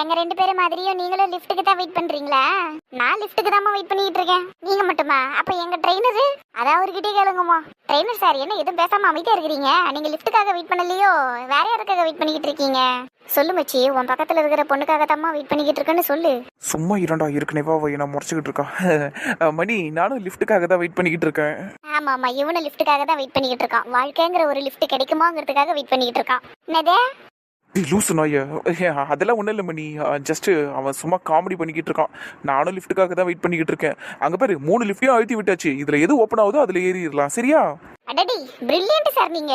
எங்க ரெண்டு பேரும் மாதிரியும் நீங்களும் லிஃப்ட்டுக்கு தான் வெயிட் பண்றீங்களா? நான் லிஃப்ட்டுக்கு தான் வெயிட் பண்ணிட்டு இருக்கேன். நீங்க மட்டுமா? அப்ப எங்க ட்ரெயினரு அதான் அவர்கிட்டயே கேளுங்கம்மா. ட்ரெயினர் சார் என்ன எதுவும் பேசாம அமைதியா இருக்கிறீங்க? நீங்க லிஃப்ட்டுக்காக வெயிட் பண்ணலையோ? வேற யாருக்காக வெயிட் பண்ணிக்கிட்டு இருக்கீங்க? சொல்லு மச்சி உன் பக்கத்துல இருக்கிற பொண்ணுக்காக தாம்மா வெயிட் பண்ணிக்கிட்டு இருக்கேன்னு சொல்லு. சும்மா இரண்டா அவ என்ன முறைச்சிக்கிட்டு இருக்கா. மணி நானும் லிஃப்ட்டுக்காக தான் வெயிட் பண்ணிக்கிட்டு இருக்கேன். ஆமா ஆமா இவனு லிஃப்ட்டுக்காக தான் வெயிட் பண்ணிக்கிட்டு இருக்கான். வாழ்க்கைங்கிற ஒரு லிஃப்ட் கிடைக்குமாங்கிறதுக்காக வெயிட் பண்ணிக்கிட்டு இருக்கான். என்னதே? லூசு நாய. அதெல்லாம் ஒன்றும் இல்லை மணி ஜஸ்ட்டு அவன் சும்மா காமெடி பண்ணிக்கிட்டு இருக்கான். நானும் லிஃப்ட்டுக்காக தான் வெயிட் பண்ணிக்கிட்டு இருக்கேன். அங்கே பாரு மூணு லிஃப்ட்டையும் அழுத்தி விட்டாச்சு. இதில் எது ஓப்பன் ஆகுதோ அதில் ஏறிடலாம். சரியா? அடடி பிரில்லியன்ட் சார் நீங்க.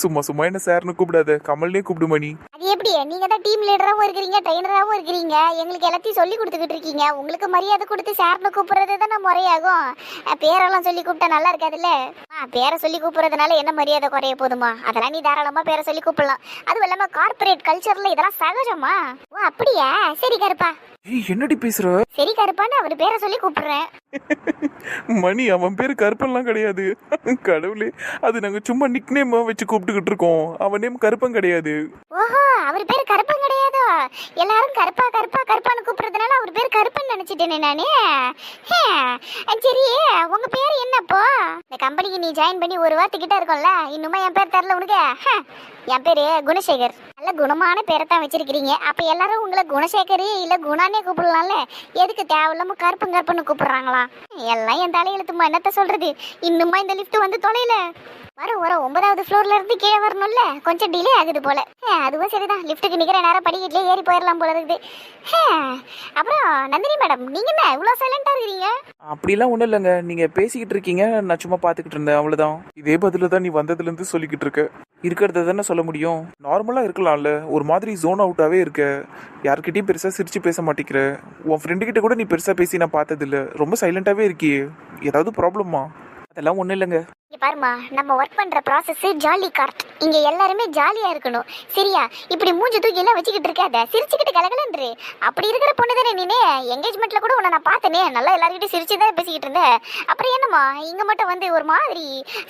சும்மா சும்மா என்ன சார்னு கூப்பிடாத. கமல்னே கூப்பிடு மணி. அது எப்படி? நீங்க தான் டீம் லீடராகவும் இருக்கிறீங்க ட்ரெயினராகவும் இருக்கிறீங்க. எங்களுக்கு எல்லாத்தையும் சொல்லி கொடுத்துக்கிட்டு இருக்கீங்க. உங்களுக்கு மரியாதை கொடுத்து சார்னு கூப்பிடுறது தானே முறையாகும். பேரெல்லாம் சொல்லி கூப்பிட்டா நல்லா இருக்காதுல்ல? ஆ பேரை சொல்லி கூப்பிடுறதுனால என்ன மரியாதை குறைய போதுமா? அதெல்லாம் நீ தாராளமா பேரை சொல்லி கூப்பிடலாம். அதுவும் இல்லாம கார்ப்பரேட் கல்ச்சர்ல இதெல்லாம் சகஜமா? ஓ அப்படியா? சரி கருப்பா. ஏய் என்னடி பேசுற? சரி கருப்பான்னு அவர் பேரை சொல்லி கூப்பிடுறேன். மணி அவன் பேரு கருப்பன்லாம் கிடையாது. கடவுளே அது நாங்கள் சும்மா நிக் வச்சு கூப்பிட்டுக்கிட்டு இருக்கோம். அவன் நேம் கருப்பன் கிடையாது. ஓஹோ அவர் பேர் கருப்பன் கிடையாதோ? எல்லாரும் கருப்பா கருப்பா கருப்பான்னு கூப்பிடுறதுனால அவர் பேர் கருப்பன் நினைச்சிட்டேனே நானு. ஹே, சரி உங்க பேர் என்னப்போ இந்த கம்பெனிக்கு நீ ஜாயின் பண்ணி ஒரு வாரத்துக்கிட்ட இருக்கும்ல இன்னுமா என் பேர் தரல உனக்கு? என் பேரு குணசேகர். நல்ல குணமான பேரை தான் வச்சிருக்கிறீங்க. அப்ப எல்லாரும் உங்களை குணசேகர் இல்ல குணானே கூப்பிடலாம்ல? எதுக்கு தேவையில்லாம கருப்பன் கருப்புன்னு கூப்பிடுறாங்களா எல்லாம் என் தலையெழுத்துமா என்னத்த சொல்றது? இன்னுமா இந்த லிஃப்ட் வந்து தொலைல வர வரும். ஒன்பதாவது ஃப்ளோர்ல இருந்து கீழே வரணும்ல? கொஞ்சம் டிலே ஆகுது போல. அதுவும் சரிதான். லிஃப்ட்டுக்கு நிக்கிற நேரம் படிக்கட்டுல ஏறி போயிடலாம் போல இருக்குது. அப்புறம் நந்தினி மேடம் நீங்க என்ன இவ்வளவு சைலண்டா இருக்கீங்க? அப்படிலாம் ஒண்ணும் இல்லைங்க. நீங்க பேசிக்கிட்டு இருக்கீங்க. நான் சும்மா பார்த்துக்கிட்டு இருந்தேன். அவ்வளவுதான். இதே பதில தான் நீ வந்ததுல இருந்து சொல்லிக்கிட்டு இருக்க. இருக்கிறத தானே சொல்ல முடியும். நார்மலாக இருக்கலாம்ல. ஒரு மாதிரி ஜோன் அவுட்டாகவே இருக்க. யார்கிட்டயும் பெருசாக சிரிச்சு பேச மாட்டேங்கிற உன் ஃப்ரெண்டு கிட்ட கூட நீ பெருசாக பேசி நான் பார்த்ததில்ல. ரொம்ப சைலண்ட்டாகவே இருக்கியே. ஏதாவது ப்ராப்ளமா அதெல்லாம் ஒன்றும் இல்லைங்க. இங்க பாருமா நம்ம ஒர்க் பண்ற ப்ராசஸ் ஜாலி கார்ட் இங்க எல்லாருமே ஜாலியா இருக்கணும். சரியா? இப்படி மூஞ்சி தூக்கி எல்லாம் வச்சுக்கிட்டு இருக்காத. சிரிச்சுக்கிட்டு கலகலன்று. அப்படி இருக்கிற பொண்ணு தானே நீனே? என்கேஜ்மெண்ட்ல கூட உன்னை நான் பார்த்தனே. நல்லா எல்லாருக்கிட்டையும் சிரிச்சு தான் பேசிக்கிட்டு இருந்தேன் அப்புறம் என்னம்மா? இங்க மட்டும் வந்து ஒரு மாதிரி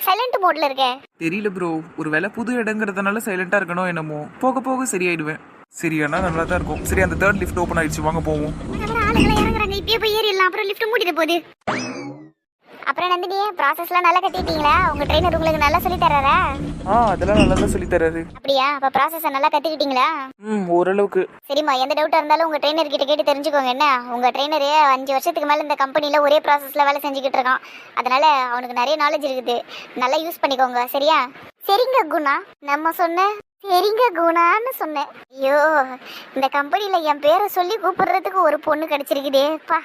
சைலண்ட் மோட்ல இருக்க? தெரியல ப்ரோ ஒரு வேலை புது இடங்கிறதுனால சைலண்டாக இருக்கணும் என்னமோ. போக போக சரியாயிடுவேன். சரியானா நல்லா தான் இருக்கும். சரி அந்த தேர்ட் லிஃப்ட் ஓப்பன் ஆயிடுச்சு. வாங்க போவோம். ஆளுங்களை இறங்குறாங்க. இப்பயே போய் ஏறிடலாம். அப்புறம் லிஃப்ட் மூடிட்டு போகுது. அப்புறம் நந்தினி ப்ராசஸ்லாம் நல்லா கட்டிட்டீங்களா? உங்க ட்ரெயினர் உங்களுக்கு நல்லா சொல்லி தர்றாரா? ஆ அதெல்லாம் நல்லா தான் சொல்லி தராரு அப்படியா? அப்ப ப்ராசஸை நல்லா கத்துக்கிட்டீங்களா? ம் ஓரளவுக்கு. சரிம்மா எந்த டவுட்டா இருந்தாலும் உங்க ட்ரெயினர் கிட்ட கேட்டு தெரிஞ்சுக்கோங்க என்ன? உங்க ட்ரெயினர் அஞ்சு வருஷத்துக்கு மேல இந்த கம்பெனில ஒரே ப்ராசஸ்ல வேலை செஞ்சுக்கிட்டு இருக்கான். அதனால அவனுக்கு நிறைய நாலேஜ் இருக்குது. நல்லா யூஸ் பண்ணிக்கோங்க சரியா? சரிங்க குணா நம்ம சொன்ன சரிங்க குணான்னு சொன்னேன். ஐயோ இந்த கம்பெனியில் என் பேரை சொல்லி கூப்பிடுறதுக்கு ஒரு பொண்ணு கிடைச்சிருக்குதே. பா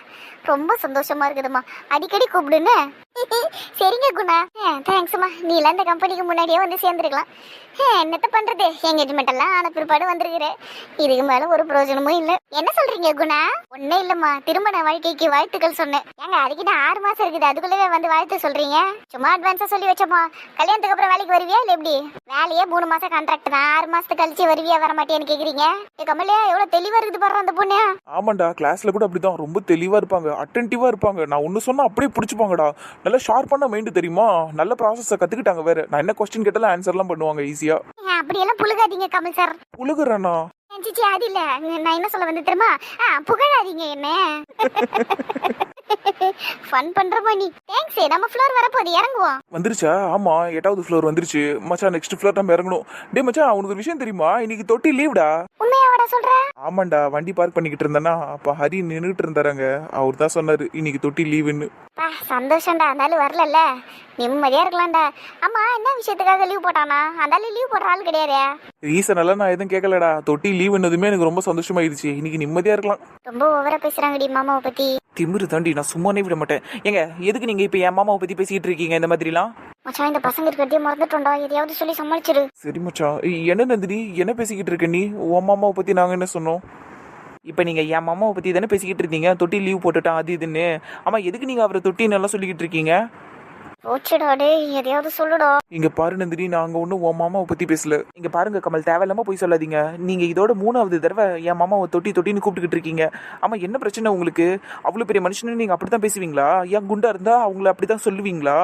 ரொம்ப சந்தோஷமா இருக்குதும்மா. அடிக்கடி கூப்பிடுன்னு. சரிங்க குணா. தேங்க்ஸ்மா நீலாம் இந்த கம்பெனிக்கு முன்னாடியே வந்து சேர்ந்துருக்கலாம். என்னத்த பண்றது? எங்கேஜ்மெண்ட் எல்லாம் ஆன பிற்பாடு வந்திருக்கிற இதுக்கு மேலே ஒரு பிரயோஜனமும் இல்லை. என்ன சொல்கிறீங்க குணா? ஒன்னும் இல்லைம்மா. திருமண வாழ்க்கைக்கு வாழ்த்துக்கள் சொன்னேன். ஏங்க அதுக்கிட்ட ஆறு மாதம் இருக்குது. அதுக்குள்ளவே வந்து வாழ்த்து சொல்கிறீங்க சும்மா அட்வான்ஸாக சொல்லி வச்சோமா? கல்யாணத்துக்கு அப்புறம் வேலைக்கு வருவியா இல்லை எப்படி? வேலையே மூணு மாதம் கான்ட்ராக்ட் தான். ஆறு மாசத்துக்கு கழிச்சு வருவியா வர மாட்டேன்னு கேக்குறீங்க? கமலியா எவ்வளவு தெளிவா இருக்குது பாரு அந்த பொண்ணு. ஆமாண்டா கிளாஸ்ல கூட அப்படிதான். ரொம்ப தெளிவா இருப்பாங்க. அட்டென்டிவா இருப்பாங்க. நான் ஒன்னு சொன்னா அப்படியே பிடிச்சிப்பாங்கடா. நல்லா ஷார்ப்பான மைண்டு தெரியுமா? நல்ல ப்ராசஸை கத்துக்கிட்டாங்க வேற. நான் என்ன கொஸ்டின் கேட்டாலும் ஆன்சர்லாம் பண்ணுவாங்க ஈஸியா ஏன் அப்படியெல்லாம் புழுகாதீங்க கமல் சார் புழுகுறேண்ணா சிச்சி அது இல்ல. நான் என்ன சொல்ல வந்து தெரியுமா? புகழாதீங்க என்ன. ஃபன் பண்றோமா நீ. தேங்க்ஸ் நம்ம ஃப்ளோர் வரப்போகுது இறங்குவோம். வந்துருச்சா? ஆமா எட்டாவது ஃப்ளோர் வந்துருச்சு. மச்சான் நெக்ஸ்ட் ஃப்ளோர் நம்ம இறங்கணும். டே மச்சான் உனக்கு ஒரு விஷயம் தெரியுமா? இன்னைக்கு தொட்டி லீவ்டா உண்மையாவாடா சொல்ற? ஆமாண்டா வண்டி பார்க் பண்ணிக்கிட்டு இருந்தேனா அப்ப ஹரி நின்றுட்டு இருந்தாருங்க அவர் தான் சொன்னாரு இன்னைக்கு தொட்டி லீவுன்னு பா சந்தோஷம்டா அந்தாலும் வரலல்ல. நிம்மதியா இருக்கலாம்டா. ஆமா என்ன விஷயத்துக்காக லீவ் போட்டானா? அந்தாலும் லீவ் போடுற ஆள் கிடையாதே. ரீசன் எல்லாம் நான் எதுவும் கேட்கலடா. தொட்டி லீவுன்னதுமே எனக்கு ரொம்ப சந்தோஷமாயிடுச்சு. இன்னைக்கு நிம்மதியா இருக்கலாம். ரொம்ப ஓவரா பேசுறாங்கடி மாமாவை பத்தி. திமிரு தாண்டி நான் சும்மானே விட மாட்டேன். ஏங்க எதுக்கு நீங்க இப்ப என் மாமாவை பத்தி பேசிட்டு இருக்கீங்க இந்த மாதிரிலாம்? மச்சான் இந்த பசங்க இருக்கிறதே மறந்துட்டோம்டா. எதையாவது சொல்லி சமாளிச்சிரு. சரி மச்சான் என்ன நந்தினி? என்ன பேசிக்கிட்டு இருக்க நீ? உன் மாமாவை பத்தி நாங்க என்ன சொன்னோம்? இப்போ நீங்க என் மாமாவை பத்தி தானே பேசிக்கிட்டு இருந்தீங்க தொட்டி லீவ் போட்டுட்டான் அது இதுன்னு. ஆமா எதுக்கு நீங்க அவரை தொட்டின்னு எல்லாம் சொல்லிக்கிட்டு இருக்கீங்க? போச்சுடா டேய் எதையாவது சொல்லுடா. இங்க பாரு நந்தினி நாங்க ஒன்றும் உன் மாமாவை பத்தி பேசல. இங்க பாருங்க கமல் தேவையில்லாம போய் சொல்லாதீங்க. நீங்க இதோட மூணாவது தடவை என் மாமாவை தொட்டி தொட்டின்னு கூப்பிட்டுக்கிட்டு இருக்கீங்க. ஆமா என்ன பிரச்சனை உங்களுக்கு? அவ்வளவு பெரிய மனுஷனு நீங்க அப்படித்தான் பேசுவீங்களா? ஏன் குண்டா இருந்தா அவங்கள அப்படிதான் சொல்லுவீங்களா?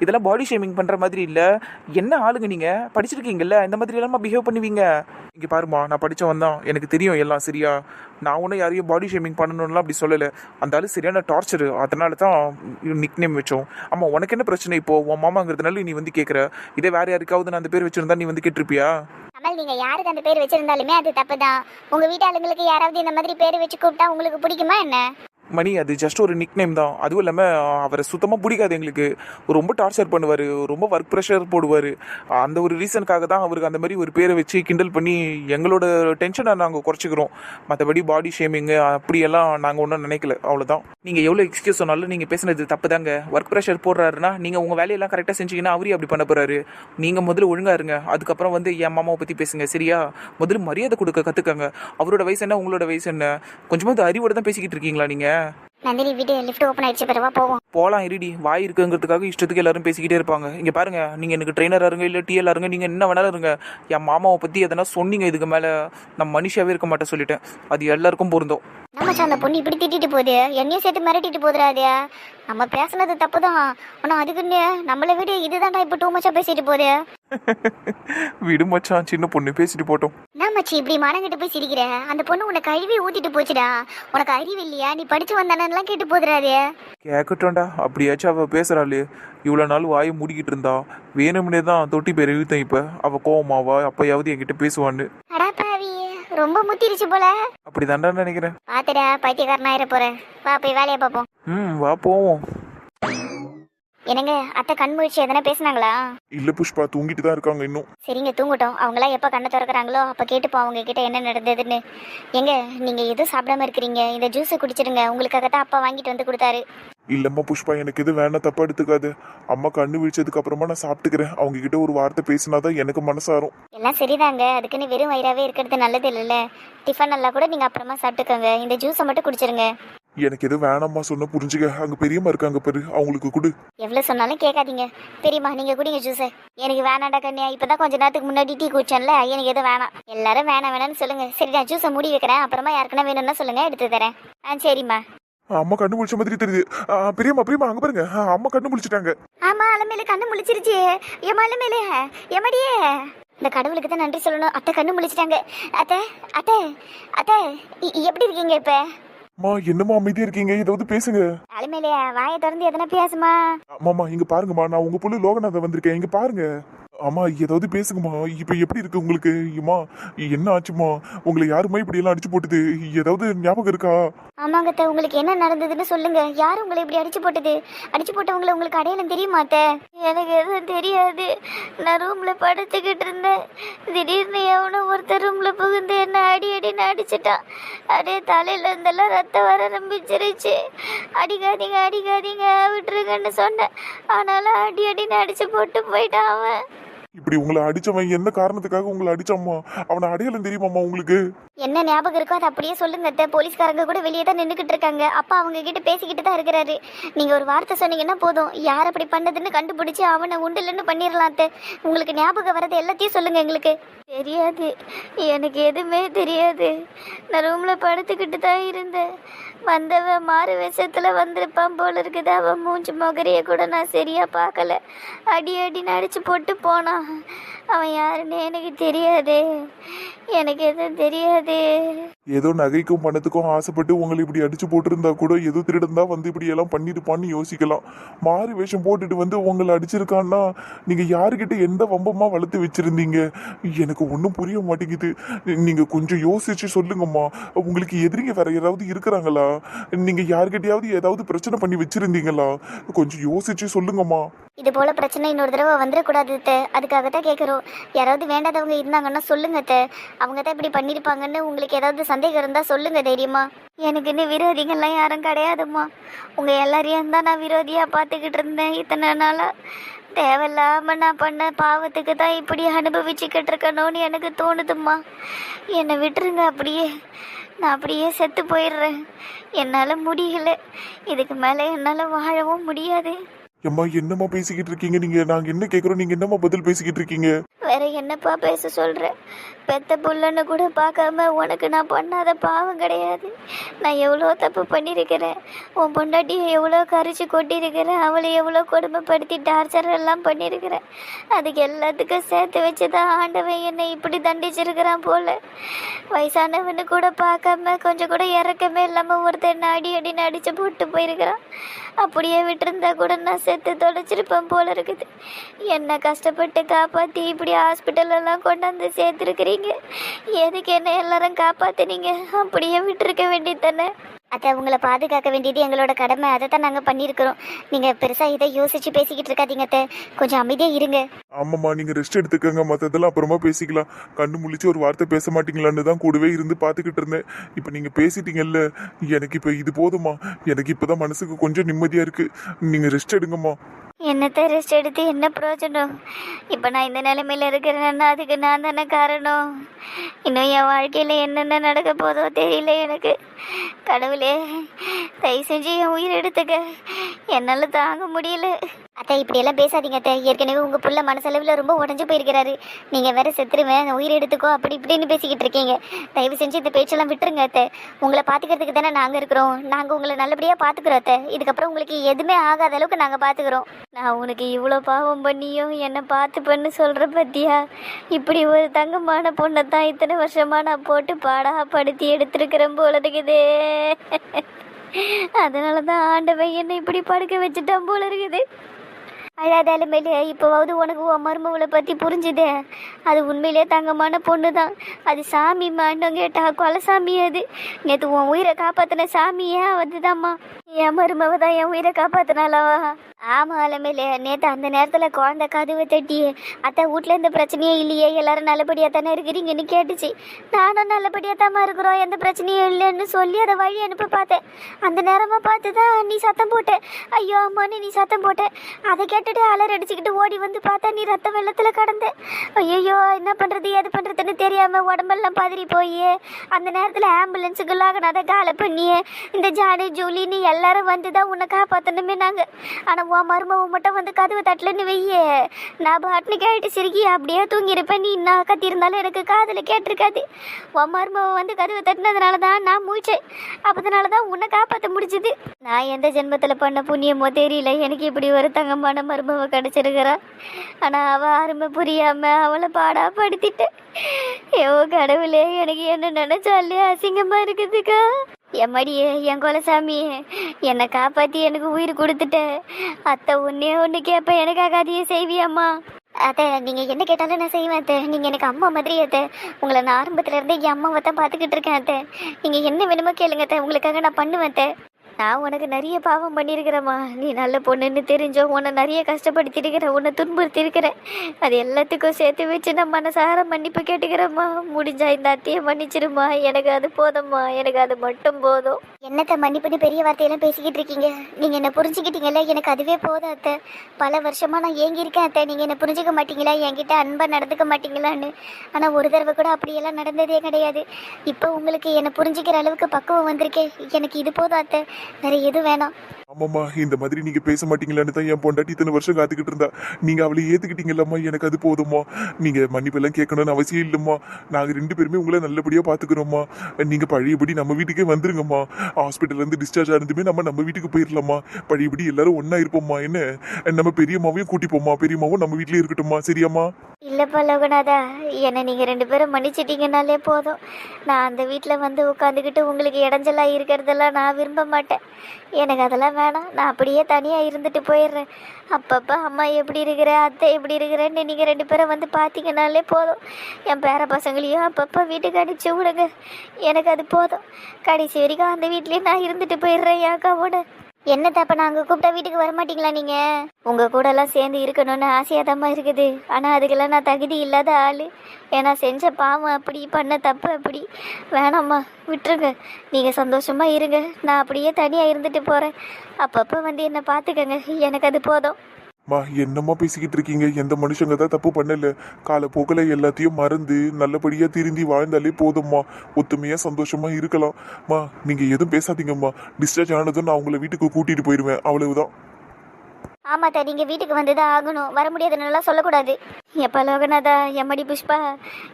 இதெல்லாம் பாடி ஷேமிங் பண்ற மாதிரி இல்ல. என்ன ஆளுங்க நீங்க? படிச்சிருக்கீங்கல்ல இந்த மாதிரி எல்லாம் பிஹேவ் பண்ணுவீங்க. இங்க பாருமா நான் படிச்சவன் தான் எனக்கு தெரியும் எல்லாம் சரியா. நான் ஒன்றும் யாரையும் பாடி ஷேமிங் பண்ணணும்லாம் அப்படி சொல்லலை. அந்த ஆள் சரியான டார்ச்சர் அதனால தான் நிக் நேம் வச்சோம். ஆமாம் உனக்கு என்ன பிரச்சனை இப்போ? உன் மாமாங்கிறதுனால நீ வந்து கேட்குற இதே வேற யாருக்காவது நான் அந்த பேர் வச்சிருந்தா நீ வந்து கேட்டிருப்பியா? கமல் நீங்க யாருக்கு அந்த பேர் வச்சிருந்தாலுமே அது தப்பு தான் உங்க வீட்டு ஆளுங்களுக்கு யாராவது இந்த மாதிரி பேர் வச்சு கூப்பிட்டா உங்களுக்கு பிடிக்குமா என்ன? மணி அது ஜஸ்ட் ஒரு நிக் நேம் தான். அதுவும் இல்லாமல் அவரை சுத்தமாக பிடிக்காது எங்களுக்கு. ரொம்ப டார்ச்சர் பண்ணுவார் ரொம்ப ஒர்க் ப்ரெஷர் போடுவார். அந்த ஒரு ரீசனுக்காக தான் அவருக்கு அந்த மாதிரி ஒரு பேரை வச்சு கிண்டல் பண்ணி எங்களோட டென்ஷனை நாங்கள் குறைச்சிக்கிறோம். மற்றபடி பாடி ஷேமிங்கு அப்படியெல்லாம் நாங்கள் ஒன்றும் நினைக்கல. அவ்வளோதான் நீங்கள் எவ்வளோ எக்ஸ்கியூஸ் சொன்னாலும் நீங்கள் பேசுனது தப்பு தாங்க ஒர்க் ப்ரெஷர் போடுறாருன்னா நீங்கள் உங்கள் வேலையெல்லாம் கரெக்டாக செஞ்சீங்கன்னா அவரே அப்படி பண்ண போகிறாரு நீங்கள் முதல்ல ஒழுங்காக இருங்க. அதுக்கப்புறம் வந்து என் மாமாவை பற்றி பேசுங்க சரியா? முதல்ல மரியாதை கொடுக்க கற்றுக்கங்க அவரோட வயசு என்ன உங்களோட வயசு என்ன? கொஞ்சமாவது அறிவோட தான் பேசிக்கிட்டு இருக்கீங்களா நீங்கள் நந்தினி வீடு லிஃப்ட் ஓப்பன் ஆயிடுச்சு. பிறவா போவோம். போலாம் இருடி. வாய் இருக்குங்கிறதுக்காக இஷ்டத்துக்கு எல்லாரும் பேசிக்கிட்டே இருப்பாங்க. இங்க பாருங்க நீங்க எனக்கு ட்ரெயினரா இருங்க இல்ல டிஎல் இருங்க நீங்க என்ன வேணாலும் இருங்க. என் மாமாவை பத்தி எதனா சொன்னீங்க இதுக்கு மேல? நான் மனுஷாவே இருக்க மாட்டேன் சொல்லிட்டேன். அது எல்லாருக்கும் பொருந்தும். அந்த பொண்ணு இப்படி திட்டிட்டு போகுது? என்னையும் சேர்த்து மிரட்டிட்டு போகுதுடா அது நம்ம பேசுனது தப்பு தான் ஆனா அதுக்குன்னு நம்மளை விட இதுதான்டா இப்போ டூ மச்சா பேசிட்டு போகுது. விடு மச்சான் சின்ன பொண்ணு பேசிட்டு போட்டோம். என்ன மச்சி இப்படி மனங்கிட்டு போய் சிரிக்கிற? அந்த பொண்ணு உனக்கு கழுவி ஊத்திட்டு போச்சுடா. உனக்கு அறிவு இல்லையா? நீ படிச்சு வந்தானெல்லாம் கேட்டு போதுடா அது கேட்கட்டோண்டா அப்படியாச்சும் அவ பேசுறாளே. இவ்வளவு நாள் வாயை மூடிக்கிட்டு இருந்தா. வேணும்னே தான் தொட்டி பேர் இழுத்தேன் இப்ப. அவ கோவமாவா? அப்பயாவது என்கிட்ட பேசுவான்னு. அடா பாவி. ரொம்ப முத்திருச்சு போல. அப்படிதான்டா நினைக்கிறேன். பாத்துடா பைத்தியக்காரனா ஆயிர போற வா போய் வேலையை பார்ப்போம் ம் வா போவோம். என்னங்க அத்தை கண் முழிச்சு எதனா பேசுனாங்களா? இல்ல புஷ்பா தூங்கிட்டு தான் இருக்காங்க இன்னும். சரிங்க தூங்கட்டும். அவங்களாம் எப்போ கண்ணை திறக்கறாங்களோ அப்போ கேட்டுப்போம் அவங்க கிட்ட என்ன நடந்ததுன்னு. எங்க நீங்க எதுவும் சாப்பிடாம இருக்கிறீங்க. இந்த ஜூஸை குடிச்சிடுங்க. உங்களுக்காக தான் அப்பா வாங்கிட்டு வந்து கொடுத்தாரு. இல்லம்மா புஷ்பா எனக்கு எது வேணா தப்பா எடுத்துக்காது. அம்மா கண்ணு விழிச்சதுக்கு அப்புறமா நான் சாப்பிட்டுக்கிறேன். அவங்க கிட்ட ஒரு வார்த்தை பேசினாதான் எனக்கு மனசாரும். எல்லாம் சரிதாங்க. அதுக்குன்னு வெறும் வயிறாவே இருக்கிறது நல்லது இல்லைல்ல. டிஃபன் எல்லாம் கூட நீங்க அப்புறமா சாப்பிட்டுக்கோங்க. இந்த ஜூஸை மட்டும் குடிச்சிருங்க. எனக்கு எது வேணாம்மா சொன்ன புரிஞ்சுக்க. அங்க பெரியம்மா இருக்காங்க பாரு அவங்களுக்கு கொடு. எவ்வளோ சொன்னாலும் கேட்காதீங்க. பெரியம்மா நீங்க குடிங்க ஜூஸை. எனக்கு வேணாண்டா கண்ணியா. இப்பதான் கொஞ்ச நேரத்துக்கு முன்னாடி டீ குடிச்சேன்ல எனக்கு எதுவும் வேணாம். எல்லாரும் வேணாம் வேணாம்னு சொல்லுங்க. சரி நான் ஜூஸை மூடி வைக்கிறேன். அப்புறமா யாருக்குன்னா வேணும்னா சொல்லுங்க எடுத்து தரேன். ஆ சரிம்மா. அம்மா கண்ணு முழிச்ச மாதிரி தெரியுது. பெரியம்மா பெரியம்மா அங்க பாருங்க. அம்மா கண்ணு முழிச்சிட்டாங்க. ஆமா அலமேல கண்ணு முழிச்சிருச்சு. ஏமா அலமேல எமடியே இந்த கடவுளுக்கு தான் நன்றி சொல்லணும். அத்தை கண்ணு முழிச்சிட்டாங்க. அத்தை அத்தை அத்தை எப்படி இருக்கீங்க இப்ப? அம்மா என்னம்மா அமைதியா இருக்கீங்க? ஏதாவது பேசுங்க. அலமேல வாயை திறந்து எதனா பேசுமா? அம்மாமா இங்க பாருங்கம்மா. நான் உங்க புள்ள லோகநாதன் வந்திருக்கேன். இங்க பாருங்க. அம்மா ஏதாவது பேசுங்கம்மா. இப்போ எப்படி இருக்கு உங்களுக்கு? அம்மா என்ன ஆச்சுமா உங்களை யாருமே இப்படி எல்லாம் அடிச்சு போட்டுது? ஏதாவது ஞாபகம் இருக்கா? ஆமாங்க அத்தை உங்களுக்கு என்ன நடந்ததுன்னு சொல்லுங்க. யார் உங்களை இப்படி அடிச்சு போட்டது? அடிச்சு போட்டவங்களை உங்களுக்கு அடையாளம் தெரியுமா அத்தை? எனக்கு எதுவும் தெரியாது. நான் ரூம்ல படுத்துக்கிட்டு இருந்தேன். திடீர்னு எவனோ ஒருத்தர் ரூம்ல புகுந்து என்ன அடி அடின்னு அடிச்சிட்டான். அப்படியே தலையில இருந்தெல்லாம் ரத்தம் வர ஆரம்பிச்சிருச்சு. அடிக்காதீங்க அடிக்காதீங்க விட்டுருங்கன்னு சொன்னேன். ஆனாலும் அடி அடின்னு அடிச்சு போட்டு போயிட்டான் அவன். இப்படி உங்களை அடிச்சவன் என்ன காரணத்துக்காக உங்களை அடிச்சாம்மா? அவனை அடையாளம் தெரியுமாம்மா உங்களுக்கு? என்ன ஞாபகம் இருக்கோ அதை அப்படியே சொல்லுங்க அத்தை. போலீஸ்காரங்க கூட வெளியே தான் நின்றுக்கிட்டு இருக்காங்க. அப்பா அவங்க கிட்ட பேசிக்கிட்டு தான் இருக்கிறாரு. நீங்க ஒரு வார்த்தை சொன்னீங்கன்னா போதும். யார் அப்படி பண்ணதுன்னு கண்டுபிடிச்சு அவனை உண்டு இல்லைன்னு பண்ணிடலாம் அத்தை. உங்களுக்கு ஞாபகம் வர்றது எல்லாத்தையும் சொல்லுங்க எங்களுக்கு. தெரியாது. எனக்கு எதுவுமே தெரியாது. நான் ரூம்ல படுத்துக்கிட்டு தான் இருந்தேன். வந்தவன் மாறு விஷயத்தில் வந்திருப்பான் போல இருக்குது. அவன் மூஞ்சி மொகரைய கூட நான் சரியாக பார்க்கல. அடி அடி நடிச்சு போட்டு போனான். அவன் யாருன்னு எனக்கு தெரியாதே. எனக்கு எதுவும் தெரியாதே. ஏதோ நகைக்கும் பணத்துக்கும் ஆசைப்பட்டு உங்களை இப்படி அடிச்சு போட்டிருந்தா கூட ஏதோ திருடன் தான் வந்து இப்படி எல்லாம் பண்ணிருப்பான்னு யோசிக்கலாம். மாறு வேஷம் போட்டுட்டு வந்து உங்களை அடிச்சிருக்கான்னா நீங்க யாருக்கிட்ட எந்த வம்பமா வளர்த்து வச்சிருந்தீங்க? எனக்கு ஒன்றும் புரிய மாட்டேங்குது. நீங்க கொஞ்சம் யோசிச்சு சொல்லுங்கம்மா. உங்களுக்கு எதிரிங்க வேற யாராவது இருக்கிறாங்களா? நீங்க யாருகிட்டயாவது ஏதாவது பிரச்சனை பண்ணி வச்சிருந்தீங்களா? கொஞ்சம் யோசிச்சு சொல்லுங்கம்மா. இது போல பிரச்சனை இன்னொரு தடவை வந்துடக்கூடாது அதுக்காக தான் கேட்குறோம் யாராவது வேண்டாதவங்க இருந்தாங்கன்னா சொல்லுங்க தே அவங்க தான் இப்படி பண்ணியிருப்பாங்கன்னு உங்களுக்கு ஏதாவது சந்தேகம் இருந்தால் சொல்லுங்க தைரியமா. எனக்குன்னு விரோதிகள்லாம் யாரும் கிடையாதும்மா. உங்கள் எல்லாரையும் தான் நான் விரோதியாக பார்த்துக்கிட்டு இருந்தேன் இத்தனை நாளாக தேவையில்லாமல் நான் பண்ண பாவத்துக்கு தான் இப்படி அனுபவிச்சுக்கிட்டு இருக்கணும்னு எனக்கு தோணுதும்மா. என்னை விட்டுருங்க அப்படியே. நான் அப்படியே செத்து போயிடுறேன். என்னால் முடியலை. இதுக்கு மேலே என்னால் வாழவும் முடியாது. அம்மா என்னம்மா பேசிக்கிட்டு இருக்கீங்க நீங்க? நாங்க என்ன கேக்குறோம்? நீங்க என்னம்மா பதில் பேசிக்கிட்டு இருக்கீங்க? வேற என்னப்பா பேச சொல்ற? பெத்த புள்ளன்னு கூட பார்க்காம உனக்கு நான் பண்ணாத பாவம் கிடையாது. நான் எவ்வளோ தப்பு பண்ணியிருக்கிறேன். உன் பொண்டாட்டியை எவ்வளோ கரிச்சு கொட்டியிருக்கிறேன். அவளை எவ்வளோ கொடுமைப்படுத்தி டார்ச்சர் எல்லாம் பண்ணியிருக்கிறேன். அதுக்கு எல்லாத்துக்கும் சேர்த்து வச்சு தான் ஆண்டவன் என்னை இப்படி தண்டிச்சிருக்கிறான் போல. வயசானவனு கூட பார்க்காம கொஞ்சம் கூட இறக்கமே இல்லாமல் ஒருத்தன் அடி அடின்னு அடித்து போட்டு போயிருக்கிறான். அப்படியே விட்டிருந்தா கூட நான் செத்து தொலைச்சிருப்பேன் போல இருக்குது. என்னை கஷ்டப்பட்டு காப்பாற்றி இப்படி ஹாஸ்பிட்டல் எல்லாம் கொண்டாந்து சேர்த்துருக்கிறீங்க எதுக்கு என்ன எல்லாரும் காப்பாத்துனீங்க? அப்படியே விட்டுருக்க வேண்டியது தானே அத்தை உங்களை பாதுகாக்க வேண்டியது எங்களோட கடமை. அதை தான் நாங்கள் பண்ணியிருக்கிறோம். நீங்கள் பெருசாக இதை யோசிச்சு பேசிக்கிட்டு இருக்காதீங்க அத்தை. கொஞ்சம் அமைதியாக இருங்க. ஆமாம்மா நீங்க ரெஸ்ட் எடுத்துக்கங்க. மத்ததெல்லாம் அப்புறமா பேசிக்கலாம். கண்ணு முழிச்சு ஒரு வார்த்தை பேச மாட்டீங்களான்னு தான் கூடவே இருந்து பார்த்துக்கிட்டு இருந்தேன். இப்போ நீங்க பேசிட்டீங்கல்ல. எனக்கு இப்போ இது போதுமா எனக்கு இப்போதான் மனசுக்கு கொஞ்சம் நிம்மதியா இருக்கு. நீங்க ரெஸ்ட் எடுங்கம்மா. என்னத்தை ரெஸ்ட் எடுத்து என்ன பிரயோஜனம்? இப்போ நான் இந்த நிலைமையில இருக்கிறேன்னா அதுக்கு நான் தானே காரணம். இன்னும் என் வாழ்க்கையில் என்னென்ன நடக்க போதோ தெரியல எனக்கு. கடவுளே தயவு செஞ்சு என் உயிர் எடுத்துக்க. என்னால் தாங்க முடியல. அத்தை இப்படியெல்லாம் பேசாதீங்க அத்தை. ஏற்கனவே உங்கள் புள்ள மனசளவில் ரொம்ப உடஞ்சு போயிருக்கிறாரு. நீங்கள் வேற செத்துருவேன் உயிர் எடுத்துக்கோ அப்படி இப்படின்னு பேசிக்கிட்டு இருக்கீங்க. தயவு செஞ்சு இந்த பேச்செல்லாம் விட்டுருங்க அத்தை. உங்களை பார்த்துக்கிறதுக்கு தானே நாங்கள் இருக்கிறோம். நாங்கள் உங்களை நல்லபடியாக பார்த்துக்குறோம் அத்தை. இதுக்கப்புறம் உங்களுக்கு எதுவுமே ஆகாத அளவுக்கு நாங்கள் பார்த்துக்குறோம் நான் உனக்கு இவ்வளோ பாவம் பண்ணியும் என்னை பார்த்து பண்ணு சொல்கிற பத்தியா? இப்படி ஒரு தங்கமான பொண்ணை தான் இத்தனை வருஷமாக நான் போட்டு பாடா படுத்தி எடுத்திருக்கிறேன் போல இருக்குதே அதனால தான் ஆண்டவன் என்னை இப்படி படுக்க வச்சுட்டான் போல இருக்குது அழாதாலும் இப்போவாவது உனக்கு உன் மருமவளை பற்றி புரிஞ்சுதே. அது உண்மையிலே தங்கமான பொண்ணு தான் அது சாமி மாண்டோம் கேட்டா கொலை சாமி அது. நேற்று உன் உயிரை காப்பாற்றின சாமியே அதுதாம்மா. என் மருமவ தான் என் உயிரை காப்பாற்றினாலவா ஆமாம் அலமேல நேற்று அந்த நேரத்தில் குழந்தை கதவை தட்டி அத்தை வீட்டில் எந்த பிரச்சனையும் இல்லையே. எல்லாரும் நல்லபடியாக தானே இருக்கிறீங்கன்னு கேட்டுச்சு. நானும் நல்லபடியாக தாம்மா இருக்கிறோம். எந்த பிரச்சனையும் இல்லைன்னு சொல்லி அதை வழி அனுப்ப பார்த்தேன். அந்த நேரமாக பார்த்து தான் நீ சத்தம் போட்ட. ஐயோ அம்மான்னு நீ சத்தம் போட்ட. அதை கேட்டுட்டு அலர் அடிச்சுக்கிட்டு ஓடி வந்து பார்த்தா நீ ரத்த வெள்ளத்தில் கடந்த. ஐயோ என்ன பண்ணுறது எது பண்ணுறதுன்னு தெரியாமல் உடம்பெல்லாம் பதறி போய். அந்த நேரத்தில் ஆம்புலன்ஸுக்குள்ளாக நான் அதை காலை பண்ணி இந்த ஜானு ஜூலின்னு எல்லாரும் வந்து தான் உன்னை காப்பாற்றணுமே நாங்கள் ஆனால் உன் மருமவ மட்டும் வந்து கதவை தட்டலன்னு வையே. நான் பாட்டுன்னு கேட்டு சிரிக்கி அப்படியே தூங்கியிருப்பேன் நீ நான் கத்தியிருந்தாலும் எனக்கு காதில் கேட்டிருக்காது. உன் மருமவ வந்து கதவை தட்டினதுனால தான் நான் மூச்சேன் அப்போதனால தான் உன்னை காப்பாற்ற முடிஞ்சது. நான் எந்த ஜென்மத்தில் பண்ண புண்ணியமோ தெரியல. எனக்கு இப்படி ஒரு தங்கமான மருமவ கிடச்சிருக்கிறா. ஆனால் அவள் அருமை புரியாமல் அவளை பாடா படுத்திட்டு ஐயோ கடவுளே எனக்கு என்ன நினைச்சாலே அசிங்கமாக இருக்குதுக்கா? எம்மடியே என் குலசாமி என்னை காப்பாற்றி எனக்கு உயிர் கொடுத்துட்ட. அத்தை ஒன்னே ஒன்று கேட்ப எனக்காக அதையே செய்வியம்மா. அத்தை நீங்கள் என்ன கேட்டாலும் நான் செய்வேன் அத்தை. நீங்கள் எனக்கு அம்மா மாதிரி அத்தை. உங்களை நான் ஆரம்பத்துல இருந்தே என் அம்மாவை தான் பார்த்துக்கிட்டு இருக்கேன் அத்தை. நீங்கள் என்ன வேணுமோ கேளுங்க அத்தை. உங்களுக்காக நான் பண்ணுவேன் அத்தை. நான் உனக்கு நிறைய பாவம் பண்ணியிருக்கிறேம்மா. நீ நல்ல பொண்ணுன்னு தெரிஞ்சோ உன்னை நிறைய கஷ்டப்படுத்திருக்கிறேன் உன்னை துன்புறுத்திருக்கிறேன் அது எல்லாத்துக்கும் சேர்த்து வச்சு நான் மனசார மன்னிப்பு கேட்டுக்கிறேம்மா. முடிஞ்சா இந்த அத்தையை மன்னிச்சிருமா எனக்கு அது போதும்மா. எனக்கு அது மட்டும் போதும். என்னத்தை மன்னிப்புன்னு பெரிய வார்த்தையெல்லாம் பேசிக்கிட்டு இருக்கீங்க? நீங்கள் என்னை புரிஞ்சுக்கிட்டீங்கல்ல? எனக்கு அதுவே போதும் அத்தை. பல வருஷமாக நான் ஏங்கி இருக்கேன் அத்தை. நீங்கள் என்னை புரிஞ்சுக்க மாட்டீங்களா? என்கிட்ட அன்பாக நடந்துக்க மாட்டீங்களான்னு. ஆனால் ஒரு தடவை கூட அப்படியெல்லாம் நடந்ததே கிடையாது. இப்போ உங்களுக்கு என்னை புரிஞ்சுக்கிற அளவுக்கு பக்குவம் வந்திருக்கே. எனக்கு இது போதும் அத்தை. வேறு எது வேணாம். ஆமாம்மா இந்த மாதிரி நீங்கள் பேச மாட்டீங்களான்னு தான் என் பொண்டாட்டி இத்தனை வருஷம் காத்துக்கிட்டு இருந்தா. நீங்கள் அவளை ஏத்துக்கிட்டீங்கல்லம்மா எனக்கு அது போதும்மா. நீங்கள் மன்னிப்பெல்லாம் கேட்கணும்னு அவசியம் இல்லைம்மா. நாங்கள் ரெண்டு பேருமே உங்களை நல்லபடியாக பார்த்துக்கிறோம்மா நீங்கள் பழையபடி நம்ம வீட்டுக்கே வந்துருங்கம்மா. ஹாஸ்பிட்டல்லேருந்து டிஸ்சார்ஜ் ஆனதுமே நம்ம நம்ம வீட்டுக்கு போயிடலாமா பழையபடி எல்லாரும் ஒன்றா இருப்போம்மா என்ன? நம்ம பெரியம்மாவையும் கூட்டிப்போம்மா பெரியம்மாவும் நம்ம வீட்டிலே இருக்கட்டும்மா. சரியாம்மா? இல்லைப்பா லோகநாதா என்னை நீங்கள் ரெண்டு பேரும் மன்னிச்சிட்டிங்கனாலே போதும். நான் அந்த வீட்டில் வந்து உட்காந்துக்கிட்டு உங்களுக்கு இடைஞ்சலாக இருக்கிறதெல்லாம் நான் விரும்ப மாட்டேன். எனக்கு அதெல்லாம் வேணாம் நான் அப்படியே தனியாக இருந்துட்டு போயிடுறேன். அப்பப்போ அம்மா எப்படி இருக்கிற அத்தை எப்படி இருக்கிறேன்னு நீங்கள் ரெண்டு பேரும் வந்து பார்த்தீங்கனாலே போதும். என் பேர பசங்களையும் அப்பப்போ வீட்டுக்கு அடிச்சு விடுங்க. எனக்கு அது போதும். கடைசி வரைக்கும் அந்த வீட்லேயே நான் இருந்துட்டு போயிடுறேன் என் அக்காவோட. என்ன தப்ப நாங்கள் கூப்பிட்டா வீட்டுக்கு வர மாட்டீங்களா நீங்கள் உங்கள் கூட எல்லாம் சேர்ந்து இருக்கணும்னு ஆசையாதம்மா இருக்குது. ஆனால் அதுக்கெல்லாம் நான் தகுதி இல்லாத ஆள். ஏன்னா செஞ்ச பாவம் அப்படி பண்ண தப்பு அப்படி. வேணாம்மா விட்டுருங்க. நீங்கள் சந்தோஷமாக இருங்க. நான் அப்படியே தனியாக இருந்துட்டு போகிறேன் அப்பப்போ வந்து என்னை பார்த்துக்கங்க. எனக்கு அது போதும். மா என்னம்மா பேசிக்கிட்டு இருக்கீங்க? எந்த மனுஷங்க தான் தப்பு பண்ணல. காலப்போக்கில் எல்லாத்தையும் மறந்து நல்லபடியாக திருந்தி வாழ்ந்தாலே போதும்மா. ஒத்துமையாக சந்தோஷமாக இருக்கலாம். மா எதுவும் பேசாதீங்கம்மா. டிஸ்சார்ஜ் ஆனதும் நான் உங்களை வீட்டுக்கு கூட்டிகிட்டு போயிடுவேன் அவ்வளவுதான். ஆமாத்தா நீங்கள் வீட்டுக்கு வந்துதான் ஆகணும். வர முடியாதுன்னெல்லாம் சொல்லக்கூடாது. எப்பா லோகநாதா எம்மடி புஷ்பா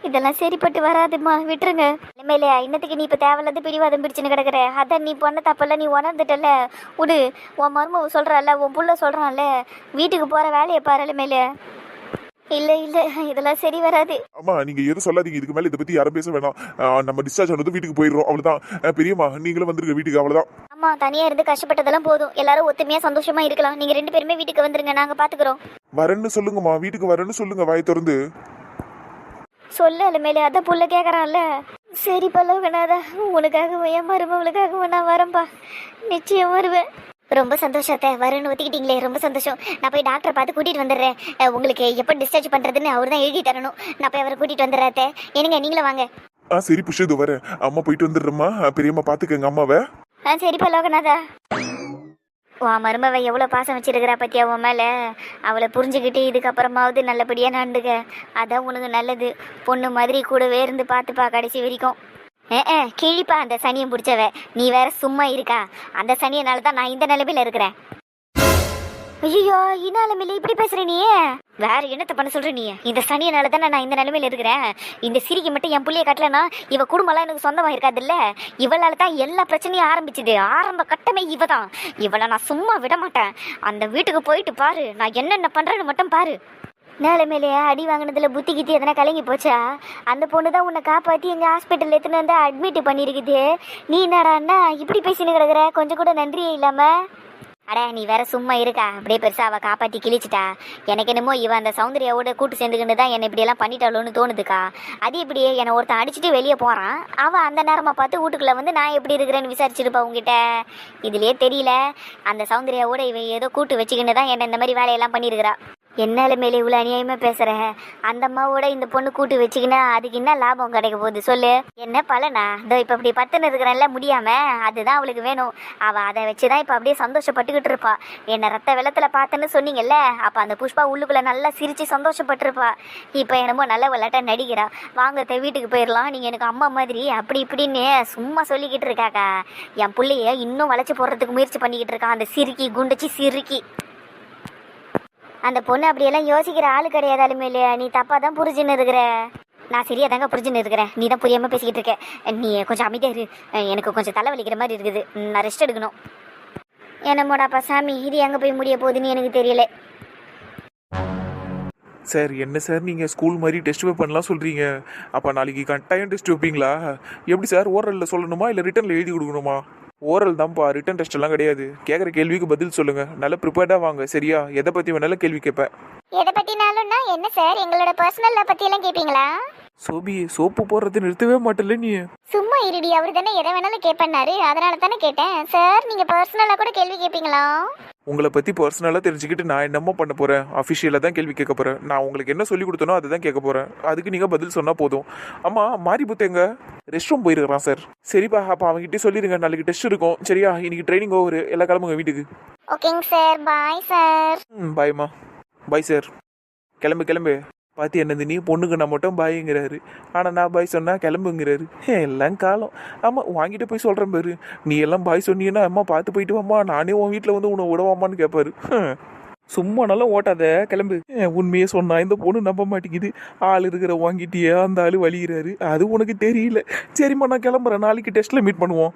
இதெல்லாம் சரிப்பட்டு வராதும்மா. விட்டுருங்க. இனிமேலே இன்னத்துக்கு நீ இப்போ தேவையில்லாத பிடிவாதம் பிடிச்சுன்னு கிடக்குற. அதான் நீ பொண்ண தப்பெல்லாம் நீ உணர்ந்துட்டல விடு உன் மருமக சொல்றான்ல உன் புள்ள சொல்கிறான்ல வீட்டுக்கு போகிற வேலையை பாரு இனிமேலே. இல்ல இல்ல. இதெல்லாம் சரி வராது. அம்மா நீங்க எதுவும் சொல்லாதீங்க. இதுக்கு மேல இதை பத்தி யாரும் பேச வேணாம். ஆஹ் நம்ம டிஸ்சார்ஜ் ஆனது வீட்டுக்கு போயிடுறோம். அவ்வளவுதான். பெரியம்மா நீங்களும் வந்துருங்க வீட்டுக்கு. அவ்வளவுதான். அம்மா தனியா இருந்து கஷ்டப்பட்டதெல்லாம் போதும். எல்லாரும் ஒத்துமையா சந்தோஷமா இருக்கலாம். நீங்க ரெண்டு பேருமே வீட்டுக்கு வந்துருங்க. நாங்க பாத்துக்கிறோம். வரேன்னு சொல்லுங்கம்மா. வீட்டுக்கு வரேன்னு சொல்லுங்க. வாய் திறந்து. சொல்லு அலுமேலே அதான் புள்ள கேக்குறான்ல. சரி பல்லவகனாதா உனக்காகவும் என் மருமகளுக்காகவும் நான் வரேன்பா. நிச்சயம் வருவேன். ரொம்ப சந்தோஷத்தை வரேன்னு ஒத்திக்கிட்டீங்களே. ரொம்ப சந்தோஷம். நான் போய் டாக்டரை பார்த்து கூட்டிட்டு வந்துடுறேன். உங்களுக்கு எப்போ டிஸ்சார்ஜ் பண்றதுன்னு அவர் தான் எழுதி தரணும். நான் போய் அவரை கூட்டிட்டு வந்துடுறேன். என்னங்க நீங்களும் வாங்க. ஆ சரி புஷ் இது வரேன். அம்மா போயிட்டு வந்துடுறேம்மா. பெரியம்மா பாத்துக்கங்க அம்மாவை. ஆ சரி பல்லவகனாதா உன் மருமவ எவ்வளோ பாசம் வச்சிருக்கிறா பத்தியா உன் மேலே? அவளை புரிஞ்சுக்கிட்டு இதுக்கப்புறமாவது நல்லபடியாக நடந்துக்க. அதான் உனக்கு நல்லது. பொண்ணு மாதிரி கூடவே இருந்து பார்த்துப்பா கடைசி வரைக்கும். ஏ கிழிப்பா அந்த சனியை பிடிச்சவ நீ வேற சும்மா இருக்கா? அந்த சனியனால தான் நான் இந்த நிலைமையில இருக்கிறேன். ஐயோ இன்னாலமில்ல இப்படி பேசுற நீ? வேற என்னத்தை பண்ண சொல்ற நீ? இந்த சனியனால தானே நான் இந்த நிலைமையில இருக்கிறேன். இந்த சிரிக்கு மட்டும் என் புள்ளிய கட்டலனா இவ குடும்பம்லாம் எனக்கு சொந்தமா இருக்காதுல்ல இவளால தான் எல்லா பிரச்சனையும் ஆரம்பிச்சது. ஆரம்ப கட்டமே இவ தான் இவளை நான் சும்மா விட மாட்டேன் அந்த வீட்டுக்கு போயிட்டு பாரு. நான் என்னென்ன பண்றேன்னு மட்டும் பாரு. மேலே அடி வாங்கினதுல புத்தி கித்தி எதனா கலங்கி போச்சா? அந்த பொண்ணு தான் உன்னை காப்பாற்றி எங்கள் ஹாஸ்பிட்டல் எடுத்துன்னு வந்து அட்மிட் பண்ணியிருக்குது நீ என்னடான்னா இப்படி பேசின்னு கிடக்குற? கொஞ்சம் கூட நன்றியே இல்லாமல் அட நீ வேற சும்மா இருக்கா. அப்படியே பெருசா அவ காப்பாத்தி கிழிச்சிட்டா. எனக்கு என்னமோ இவ அந்த சௌந்தர்யாவோட கூட்டு சேர்ந்துக்கிட்டு தான் என்னை இப்படியெல்லாம் பண்ணிட்டாளோன்னு தோணுதுக்கா. அது இப்படி என்னை ஒருத்தன் அடிச்சுட்டு வெளியே போறான். அவன் அந்த நேரமா பார்த்து வீட்டுக்குள்ள வந்து நான் எப்படி இருக்கிறேன்னு விசாரிச்சிருப்பா உங்ககிட்ட இதுலயே தெரியல. அந்த சௌந்தர்யாவோட இவன் ஏதோ கூட்டு வச்சுக்கிட்டு தான் என்ன இந்த மாதிரி வேலையெல்லாம் பண்ணியிருக்கிறா என்னால் மேலே இவ்வளோ அநியாயமாக பேசுகிற அந்த அம்மாவோட இந்த பொண்ணு கூட்டு வச்சுக்கினா அதுக்கு என்ன லாபம் கிடைக்க போகுது சொல்லு? என்ன பலனா? இதோ இப்போ இப்படி பத்துன்னு இருக்கிறேன்ல முடியாமல் அதுதான் அவளுக்கு வேணும். அவள் அதை வச்சு தான் இப்போ அப்படியே சந்தோஷப்பட்டுக்கிட்டு இருப்பா. என்னை ரத்த வெள்ளத்தில் பார்த்தேன்னு சொன்னீங்கல்ல அப்போ அந்த புஷ்பா உள்ளுக்குள்ளே நல்லா சிரித்து சந்தோஷப்பட்டிருப்பா. இப்போ என்னமோ நல்ல விளையாட்ட நடிக்கிறா. வாங்க வீட்டுக்கு போயிடலாம். நீங்கள் எனக்கு அம்மா மாதிரி அப்படி இப்படின்னு சும்மா சொல்லிக்கிட்டு இருக்காக்கா. என் பிள்ளைய இன்னும் வளைச்சி போடுறதுக்கு முயற்சி பண்ணிக்கிட்டு இருக்கான் அந்த சிரிக்கி குண்டச்சி சிரிக்கி. அந்த பொண்ணு அப்படியெல்லாம் யோசிக்கிற ஆள் கிடையாதாலுமே இல்லையா? நீ தப்பா தான் புரிஞ்சுன்னு இருக்கிற. நான் சரியா தாங்க புரிஞ்சுன்னு இருக்கிறேன் நீ தான் புரியாமல் பேசிக்கிட்டு இருக்க. நீ கொஞ்சம் அமைதியாக இரு. எனக்கு கொஞ்சம் தலை வலிக்கிற மாதிரி இருக்குது. நான் ரெஸ்ட் எடுக்கணும். என்னமோடாப்பா சாமி இது எங்கே போய் முடிய போகுதுன்னு எனக்கு தெரியல. சார் என்ன சார் நீங்கள் ஸ்கூல் மாதிரி டெஸ்ட் வைப்பன்லாம் சொல்கிறீங்க அப்போ நாளைக்கு கட்டாயம் டெஸ்ட் வைப்பீங்களா? எப்படி சார் ஓரலில் சொல்லணுமா? இல்லை ரிட்டனில் எழுதி கொடுக்கணுமா? ஓரல் தான்ப்பா ரிட்டன் டெஸ்ட் எல்லாம் கிடையாது. கேட்குற கேள்விக்கு பதில் சொல்லுங்க. நல்லா ப்ரிப்பேர்டாக வாங்க சரியா? எதை பற்றி வேணாலும் கேள்வி கேட்பேன். எதை பத்தினாலும்னா என்ன சார்? எங்களோட பர்சனல் பத்தி எல்லாம் கேப்பீங்களா? சோபி சோப்பு போடுறது நிறுத்தவே மாட்டல நீ. சும்மா இருடி அவர் தானே எதை வேணாலும் கேட்பண்ணாரு அதனால தானே கேட்டேன். சார் நீங்க பர்சனலா கூட கேள்வி கேட்பீங்களா உங்களை பற்றி பர்சனலாக தெரிஞ்சுக்கிட்டு நான் என்னம்மா பண்ண போகிறேன் அஃபிஷியலாக தான் கேள்வி கேட்க போகிறேன் நான் உங்களுக்கு என்ன சொல்லி கொடுத்தனோ அதை தான் கேட்க போகிறேன் அதுக்கு நீங்கள் பதில் சொன்னால் போதும். அம்மா மாறி புத்தேங்க ரெஸ்ட் ரூம் போயிருக்கிறான் சார் சரிப்பா அப்போ அவங்ககிட்ட சொல்லிடுங்க நாளைக்கு டெஸ்ட் இருக்கும். சரியா? இன்னைக்கு ட்ரைனிங் ஓவர் எல்லாம் கிளம்புங்க வீட்டுக்கு. ஓகேங்க சார் பாய் சார் ம் பாய்மா பாய் சார் கிளம்பு கிளம்பு. பாத்தி என்னது நீ பொண்ணுக்கு நான் மட்டும் பாய்ங்கிறாரு. ஆனால் நான் பாய் சொன்னால் கிளம்புங்கிறாரு. எல்லாம் காலம். ஆமாம் வாங்கிட்டு போய் சொல்கிறேன் பாரு. நீ எல்லாம் பாய் சொன்னீங்கன்னா அம்மா பார்த்து போயிட்டு வாம்மா நானே உன் வீட்டில் வந்து உன்னை விடவாமான்னு கேட்பாரு சும்மா நல்லா ஓட்டாத கிளம்பு. உண்மையே சொன்னா இந்த பொண்ணு நம்ப மாட்டேங்குது. ஆள் இருக்கிற வாங்கிட்டியே அந்த ஆள் வலிகிறாரு அது உனக்கு தெரியல. சரிம்மா நான் கிளம்புறேன். நாளைக்கு டெஸ்ட்ல மீட் பண்ணுவோம்.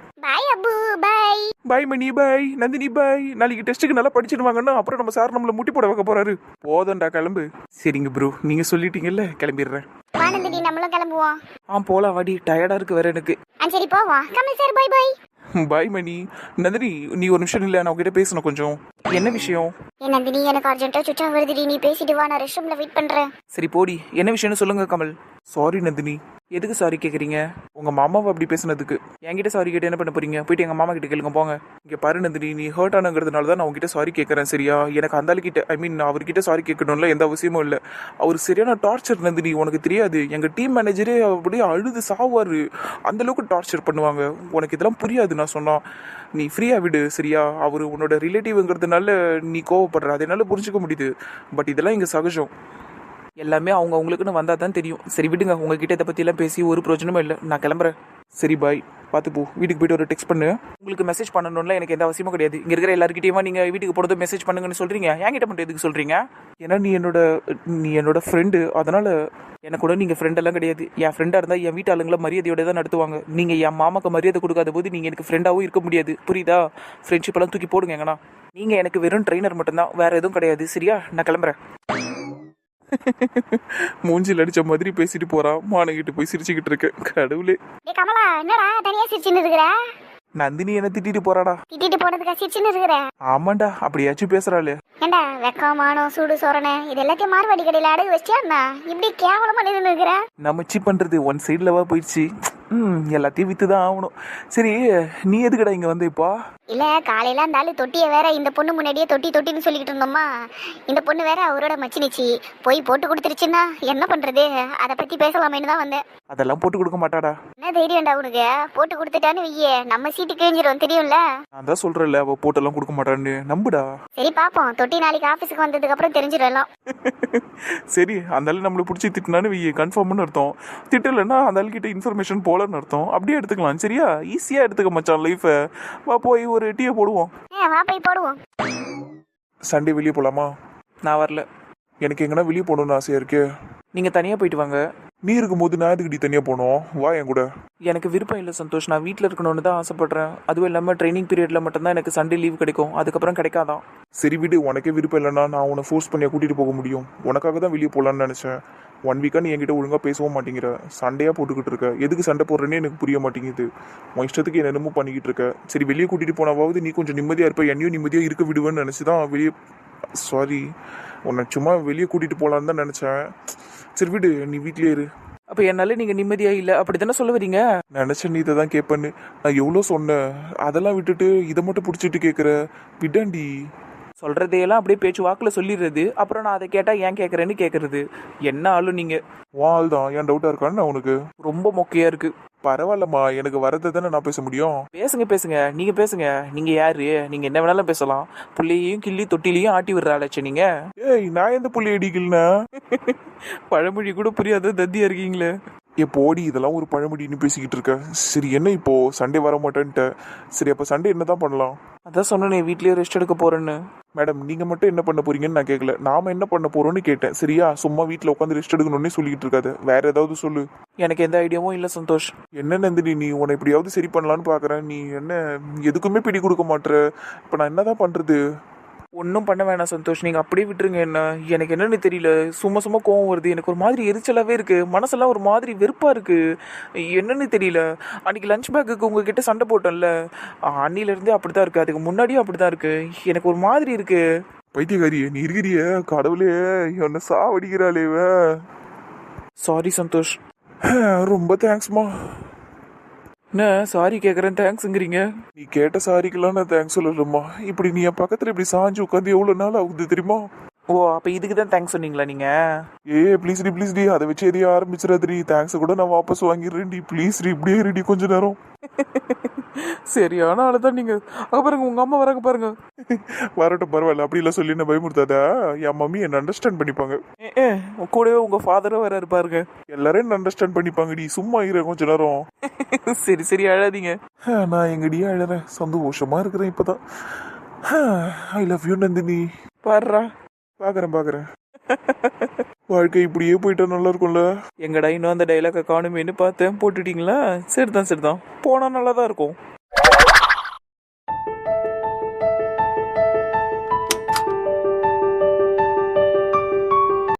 பாய் பாய் மணி பாய் நந்தினி பாய் நாளைக்கு டெஸ்ட்டுக்கு நல்லா படிச்சுட்டு வாங்கன்னா அப்புறம் நம்ம சார் நம்மள முட்டி போட வைக்க போறாரு. போதண்டா கிளம்பு. சரிங்க ப்ரோ நீங்க சொல்லிட்டீங்கல்ல கிளம்பிடுறேன். வானந்திடி நம்மளும் கிளம்புவோம். ஆ போலாம் வாடி. டயர்டா இருக்கு வேற எனக்கு. சரி போவோம் Kamal sir bye bye bye Mani Nandini நீ ஒரு நிமிஷம் இல்லை நான் உங்ககிட்ட பேசணும் கொஞ்சம். என்ன விஷயம்? நந்தினி எனக்கு அர்ஜென்ட்டா சுற்றா வருதுடி. நீ பேசிட்டு வா நான் ரெஸ்ட் ரூம்ல வெயிட் பண்றேன். சரி போடி. என்ன விஷயம்னு சொல்லுங்க கமல். சாரி நந்தினி. எதுக்கு சாரி கேட்குறீங்க உங்கள் மாமாவை அப்படி பேசுனதுக்கு. என்கிட்ட சாரி கேட்டு என்ன பண்ண போறீங்க? போயிட்டு எங்கள் மாமா கிட்ட கேளுங்க போங்க. இங்கே பாரு நந்தினி நீ ஹர்ட் ஆனங்கிறதுனால தான் நான் உங்ககிட்ட சாரி கேட்குறேன் சரியா? எனக்கு அந்த ஆளுகிட்ட ஐ மீன் அவர்கிட்ட சாரி கேட்கணும்ல எந்த அவசியமும் இல்லை. அவர் சரியான டார்ச்சர் நந்தினி உனக்கு தெரியாது. எங்கள் டீம் மேனேஜரே அப்படியே அழுது சாவார். அந்த அளவுக்கு டார்ச்சர் பண்ணுவாங்க. உனக்கு இதெல்லாம் புரியாது நான் சொன்னா. நீ ஃப்ரீயாக விடு சரியா? அவர் உன்னோட ரிலேட்டிவ்ங்கிறதுனால நீ கோவப்படுற அதனால புரிஞ்சுக்க முடியுது. பட் இதெல்லாம் இங்கே சகஜம். எல்லாமே அவங்க அவங்களுக்குன்னு வந்தால் தான் தெரியும். சரி விடுங்க. உங்ககிட்ட இதை பற்றிலாம் பேசி ஒரு பிரயோஜனமும் இல்லை. நான் கிளம்புறேன். சரி பாய் பார்த்து போ. வீட்டுக்கு போய்ட்டு ஒரு டெக்ஸ்ட் பண்ணு. உங்களுக்கு மெசேஜ் பண்ணணும்ல எனக்கு எந்த அவசியமும் கிடையாது. இங்கே இருக்கிற எல்லாருக்கிட்டையுமா நீங்கள் வீட்டுக்கு போகிறது மெசேஜ் பண்ணுங்கன்னு சொல்கிறீங்க என்கிட்ட மட்டும் எதுக்கு சொல்கிறீங்க ஏன்னா நீ என்னோட நீ என்னோட ஃப்ரெண்டு அதனால் எனக்கு கூட நீங்கள் ஃப்ரெண்டெல்லாம் கிடையாது. என் ஃப்ரெண்டாக இருந்தால் என் வீட்டு ஆளுங்களை மரியாதையோட தான் நடத்துவாங்க. நீங்கள் என் மாமாக்கு மரியாதை கொடுக்காத போது நீங்கள் எனக்கு ஃப்ரெண்டாகவும் இருக்க முடியாது. புரியுதா? ஃப்ரெண்ட்ஷிப் எல்லாம் தூக்கி போடுங்க எங்கன்னா நீங்கள் எனக்கு வெறும் ட்ரெயினர் மட்டும்தான். வேறு எதுவும் கிடையாது. சரியா? நான் கிளம்புறேன். மூஞ்சில் அடிச்ச மாதிரி பேசிட்டு போறான் மானகிட்ட போய் சிரிச்சுக்கிட்டு இருக்கேன் கடவுளே. கமலா என்னடா தனியா சிரிச்சுன்னு இருக்கிற? நந்தினி என்ன திட்டிட்டு போறாடா. திட்டிட்டு போனதுக்கா சிரிச்சுன்னு இருக்கிற? ஆமாண்டா அப்படியாச்சும் பேசுறாளே. ஏண்டா வெக்கம் மானம் சூடு சோரணை இது எல்லாத்தையும் மார்வாடி கடையில் அடகு வச்சியா இப்படி கேவலமா நின்று இருக்கிற? நம்ம பண்றது ஒன் சைட்லவா போயிடுச்சு. ம் எல்லாத்தையும் வித்து தான் ஆகணும். சரி நீ எதுக்குடா இங்க வந்து இப்போ? இல்ல காலையில அந்த ஆளு தொட்டிய வேற இந்த பொண்ணு முன்னாடியே தொட்டி தொட்டின்னு சொல்லிக்கிட்டு இருந்தோமா? இந்த பொண்ணு வேற அவரோட மச்சினிச்சு. போய் போட்டு கொடுத்துருச்சுன்னா என்ன பண்றது? அதை பத்தி பேசலாமேன்னு தான் வந்தேன். அதெல்லாம் போட்டு கொடுக்க மாட்டாடா. என்ன தைரியம்டா உனக்கு? போட்டு கொடுத்துட்டான்னு வையே. நம்ம சீட்டு கிழிஞ்சிரும் தெரியும்ல? நான் தான் சொல்றேன்ல அவ போட்டெல்லாம் கொடுக்க மாட்டான்னு. நம்புடா. சரி பாப்போம். தொட்டி நாளைக்கு ஆபீஸ்க்கு வந்ததுக்கு அப்புறம் தெரிஞ்சிடும் எல்லாம். சரி அந்த ஆளு நம்மளை பிடிச்சி திட்டினான்னு வையே கன்ஃபார்ம்னு அர்த்தம். திட்டலைன்னா அந்த ஆளுக்கிட்ட இன்ஃபர்மேஷன் போலன்னு அர்த்தம். அப்படியே எடுத்துக்கலாம். சரியா? ஈஸியாக எடுத்துக்க மச்சான் லைஃபை வா போய் ஒரு டீயை போடுவோம். ஏ வா போய் போடுவோம். சண்டே வெளியே போலாமா? நான் வரல. எனக்கு எங்கன்னா வெளியே போகணும்னு ஆசையா இருக்கு. நீங்கள் தனியாக போயிட்டு வாங்க. நீ இருக்கும்போது நான் எதுக்கு தனியா போனோம் வா என் கூட. எனக்கு விருப்பம் இல்லை சந்தோஷ். நான் வீட்டில் இருக்கணும்னு தான் ஆசைப்பட்றேன். அதுவும் இல்லாமல் ட்ரைனிங் பீரியடில் மட்டும்தான் எனக்கு சண்டே லீவ் கிடைக்கும். அதுக்கப்புறம் கிடைக்காதான் சரி விடு உனக்கே விருப்பம் இல்லைன்னா நான் உன்னை ஃபோர்ஸ் பண்ணியா கூட்டிட்டு போக முடியும். உனக்காக தான் வெளியே போகலான்னு நினைச்சேன். ஒன் வீக்கா நீ என்கிட்ட ஒழுங்கா பேசவும் மாட்டேங்கிற. சண்டையா போட்டுக்கிட்டு இருக்க. எதுக்கு சண்டை போடுறேன்னு எனக்கு புரிய மாட்டேங்குது. உன் இஷ்டத்துக்கு என்னென்னமோ பண்ணிக்கிட்டு இருக்க. சரி வெளியே கூட்டிட்டு போனாவது நீ கொஞ்சம் நிம்மதியா இருப்ப. என்னையும் நிம்மதியா இருக்க விடுவேன்னு நினைச்சு தான் வெளியே சாரி உன்னை சும்மா வெளியே கூட்டிட்டு போலான்னு தான் நினைச்சேன். சரி விடு. நீ வீட்லயே இரு. அப்போ என்னால் நீங்கள் நிம்மதியாக இல்லை. அப்படி தானே சொல்ல வரீங்க? நினைச்ச நீ இதை தான் கேட்பேன்னு நான் எவ்வளோ சொன்னேன். அதெல்லாம் விட்டுட்டு இதை மட்டும் பிடிச்சிட்டு கேட்குற விடாண்டி. சொல்கிறதையெல்லாம் அப்படியே பேச்சு வாக்கில் சொல்லிடுறது. அப்புறம் நான் அதை கேட்டால் ஏன் கேட்குறேன்னு கேட்குறது என்ன ஆளும் நீங்கள் வால் தான் ஏன் டவுட்டா இருக்கான்னு உனக்கு? ரொம்ப மொக்கையாக இருக்குது பரவாயில்லம்மா. எனக்கு வரதை தானே நான் பேச முடியும்? பேசுங்க பேசுங்க. நீங்கள் பேசுங்க. நீங்கள் யாரு? நீங்கள் என்ன வேணாலும் பேசலாம். புள்ளையையும் கிள்ளி தொட்டிலையும் ஆட்டி விடுறாளாச்சு நீங்கள் ஏய் நான் எந்த புள்ளி அடிக்கலனா பழமொழி கூட புரியாத தத்தியா இருக்கீங்களே. ஏ போடி இதெல்லாம் ஒரு பழமொழின்னு பேசிக்கிட்டு இருக்க. சரி என்ன இப்போ? சண்டே வர மாட்டேன்ட்ட சரி அப்போ சண்டே என்ன தான் பண்ணலாம்? அதான் சொன்னேனே வீட்லயே ரெஸ்ட் எடுக்க போறேன்னு. மேடம் நீங்க மட்டும் என்ன பண்ண போறீங்கன்னு நான் கேட்கல நாம என்ன பண்ண போறோம்னு கேட்டேன். சரியா? சும்மா வீட்டில் உட்காந்து ரெஸ்ட் எடுக்கணும்னே சொல்லிக்கிட்டு இருக்காது. வேற ஏதாவது சொல்லு. எனக்கு எந்த ஐடியாவும் இல்லை சந்தோஷ். என்ன நந்தினி நீ உன்னை எப்படியாவது சரி பண்ணலான்னு பாக்குறேன். நீ என்ன எதுக்குமே பிடி கொடுக்க மாட்ற. இப்போ நான் என்னதான் பண்றது? ஒன்றும் பண்ண வேணாம் சந்தோஷ். நீங்கள் அப்படியே விட்டுருங்க என்ன. எனக்கு என்னன்னு தெரியல. சும்மா சும்மா கோவம் வருது. எனக்கு ஒரு மாதிரி எரிச்சலாகவே இருக்குது மனசெல்லாம் ஒரு மாதிரி வெறுப்பாக இருக்குது என்னன்னு தெரியல. அன்றைக்கி லஞ்ச் பேக்குக்கு உங்ககிட்ட சண்டை போட்டோம்ல அன்னிலேருந்தே அப்படி தான் இருக்குது அதுக்கு முன்னாடியும் அப்படி தான் இருக்குது எனக்கு ஒரு மாதிரி இருக்குது பைத்தியக்காரி நீ இருக்கிறிய. கடவுளே என்ன சாவடிக்கிறாளே இவ. சாரி சந்தோஷ். ரொம்ப தேங்க்ஸ்மா என்ன சாரி கேட்குறேன் தேங்க்ஸுங்கிறீங்க நீ கேட்ட சாரிக்கெல்லாம் நான் தேங்க்ஸ் சொல்லலம்மா. இப்படி நீ என் பக்கத்தில் இப்படி சாஞ்சு உட்காந்து எவ்வளோ நாள் ஆகுது தெரியுமா? ஓ அப்போ இதுக்கு தான் தேங்க்ஸ் சொன்னீங்களா நீங்கள் ஏ ப்ளீஸ் டி ப்ளீஸ் டி அதை வச்சு எதைய ஆரம்பிச்சிடாதடி. தேங்க்ஸ் கூட நான் வாபஸ் வாங்கிடுறேன் டி ப்ளீஸ் டி இப்படியே இருடி கொஞ்ச நேரம். சரியான ஆளு தான் நீங்கள் அங்கே பாருங்க உங்கள் அம்மா வராங்க பாருங்க. வரட்டும் பரவாயில்ல. அப்படி எல்லாம் சொல்லி நான் பயமுறுத்தாத? என் மம்மி என்ன அண்டர்ஸ்டாண்ட் பண்ணிப்பாங்க. ஏ, கூடவே உங்கள் ஃபாதரும் வராரு பாருங்க. எல்லாரும் என்ன அண்டர்ஸ்டாண்ட் பண்ணிப்பாங்கடி. சும்மா இரு கொஞ்ச நேரம். சரி சரி அழாதீங்க. நான் எங்கடியே அழறேன்? சந்தோஷமா இருக்கிறேன் இப்பதான். I love you Nandini. பாடுறா. பாக்குறேன் பாக்குறேன். வாழ்க்கை இப்படியே போயிட்டா நல்லா இருக்கும்ல எங்கடா இன்னும் அந்த டைலாக காணுமேன்னு பார்த்தேன். போட்டுட்டீங்களா? சரிதான் சரிதான். போனால் நல்லா தான் இருக்கும்.